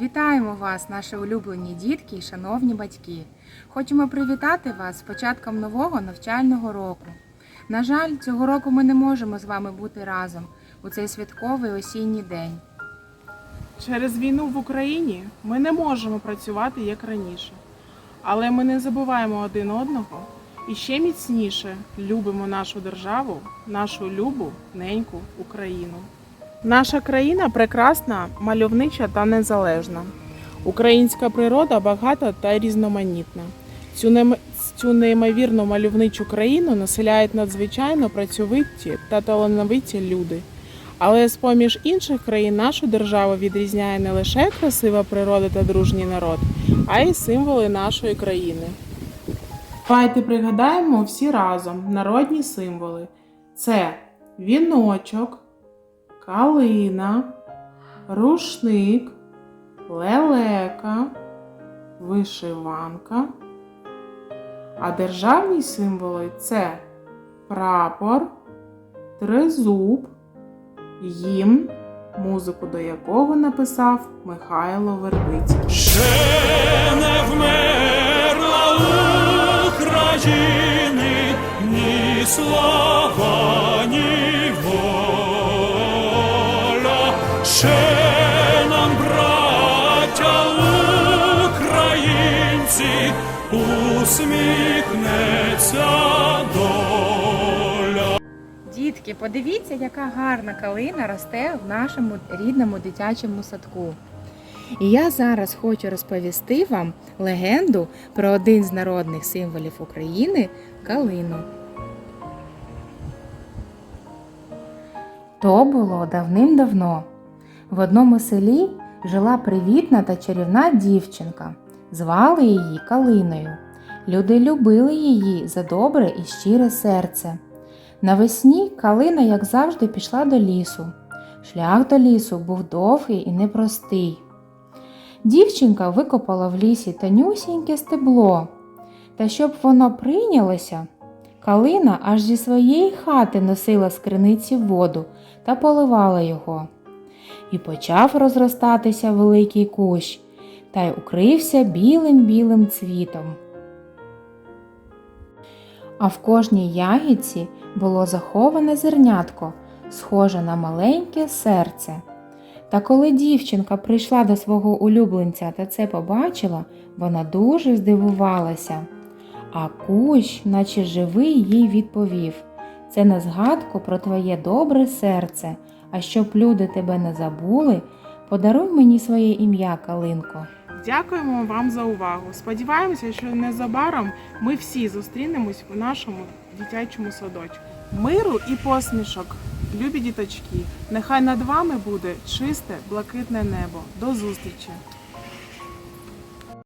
Вітаємо вас, наші улюблені дітки і шановні батьки. Хочемо привітати вас з початком нового навчального року. На жаль, цього року ми не можемо з вами бути разом у цей святковий осінній день. Через війну в Україні ми не можемо працювати як раніше, але ми не забуваємо один одного і ще міцніше любимо нашу державу, нашу любу неньку Україну. Наша країна прекрасна, мальовнича та незалежна. Українська природа багата та різноманітна. Цю неймовірну мальовничу країну населяють надзвичайно працьовиті та талановиті люди. Але з поміж інших країн нашу державу відрізняє не лише красива природа та дружній народ, а й символи нашої країни. Давайте пригадаємо всі разом народні символи: це віночок, калина, рушник, лелека, вишиванка. А державні символи це прапор, тризуб, гімн, музику до якого написав Михайло Вербицький. Ще нам, браття українці, усміхнеться доля. Дітки, подивіться, яка гарна калина росте в нашому рідному дитячому садку. І я зараз хочу розповісти вам легенду про один з народних символів України калину. То було давним-давно. В одному селі жила привітна та чарівна дівчинка. Звали її Калиною. Люди любили її за добре і щире серце. Навесні Калина, як завжди, пішла до лісу. Шлях до лісу був довгий і непростий. Дівчинка викопала в лісі тонюсіньке стебло. Та щоб воно прийнялося, Калина аж зі своєї хати носила з криниці воду та поливала його. І почав розростатися великий кущ, та й укрився білим-білим цвітом. А в кожній ягідці було заховане зернятко, схоже на маленьке серце. Та коли дівчинка прийшла до свого улюбленця та це побачила, вона дуже здивувалася. А кущ, наче живий, їй відповів це на згадку про твоє добре серце, а щоб люди тебе не забули, подаруй мені своє ім'я, Калинко. Дякуємо вам за увагу. Сподіваємося, що незабаром ми всі зустрінемось в нашому дитячому садочку. Миру і посмішок, любі діточки. Нехай над вами буде чисте, блакитне небо. До зустрічі!